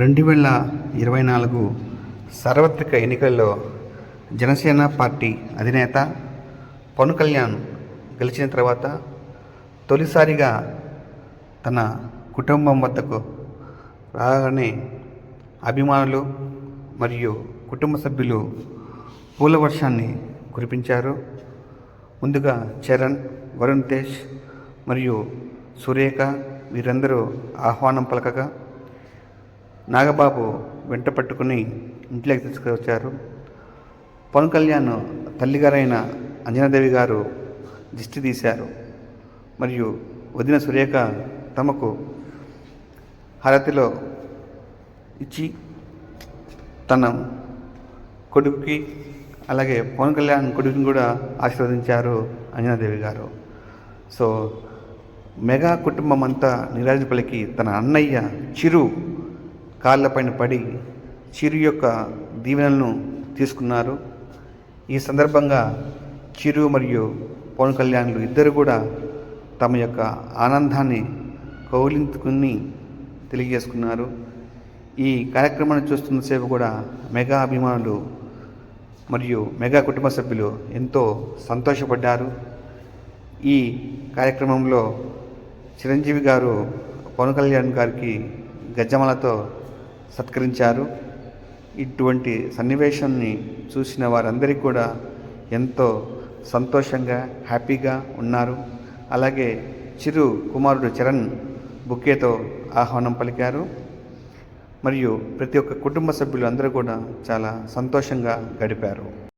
రెండు వేల ఇరవై నాలుగు సార్వత్రిక ఎన్నికల్లో జనసేన పార్టీ అధినేత పవన్ కళ్యాణ్ గెలిచిన తర్వాత తొలిసారిగా తన కుటుంబం వద్దకు రాగానే అభిమానులు మరియు కుటుంబ సభ్యులు పూల వర్షాన్ని కురిపించారు. ముందుగా చరణ్ వరుణ్ తేజ్ మరియు సురేఖ వీరందరూ ఆహ్వానం పలకగా నాగబాబు వెంట పట్టుకుని ఇంట్లోకి తీసుకువచ్చారు. పవన్ కళ్యాణ్ తల్లిగారైన అంజనాదేవి గారు దిష్టి తీశారు. మరియు వదిన సురేఖ తమకు హారతిలో ఇచ్చి తన కొడుకుకి అలాగే పవన్ కళ్యాణ్ కొడుకుని కూడా ఆశీర్వదించారు అంజనాదేవి గారు. సో మెగా కుటుంబం అంతా నీరాజపల్లికి తన అన్నయ్య చిరు కాళ్ళపైన పడి చిరు యొక్క దీవెనలను తీసుకున్నారు. ఈ సందర్భంగా చిరు మరియు పవన్ కళ్యాణ్లు ఇద్దరు కూడా తమ యొక్క ఆనందాన్ని కౌలించుకుని తెలియజేసుకున్నారు. ఈ కార్యక్రమాన్ని చూస్తున్న సేపు కూడా మెగా అభిమానులు మరియు మెగా కుటుంబ సభ్యులు ఎంతో సంతోషపడ్డారు. ఈ కార్యక్రమంలో చిరంజీవి గారు పవన్ కళ్యాణ్ గారికి గజ్జమలతో సత్కరించారు. ఇటువంటి సన్నివేశాన్ని చూసిన వారందరికీ కూడా ఎంతో సంతోషంగా హ్యాపీగా ఉన్నారు. అలాగే చిరు కుమారుడు చరణ్ బుకేతో ఆహ్వానం పలికారు. మరియు ప్రతి ఒక్క కుటుంబ సభ్యులు అందరూ కూడా చాలా సంతోషంగా గడిపారు.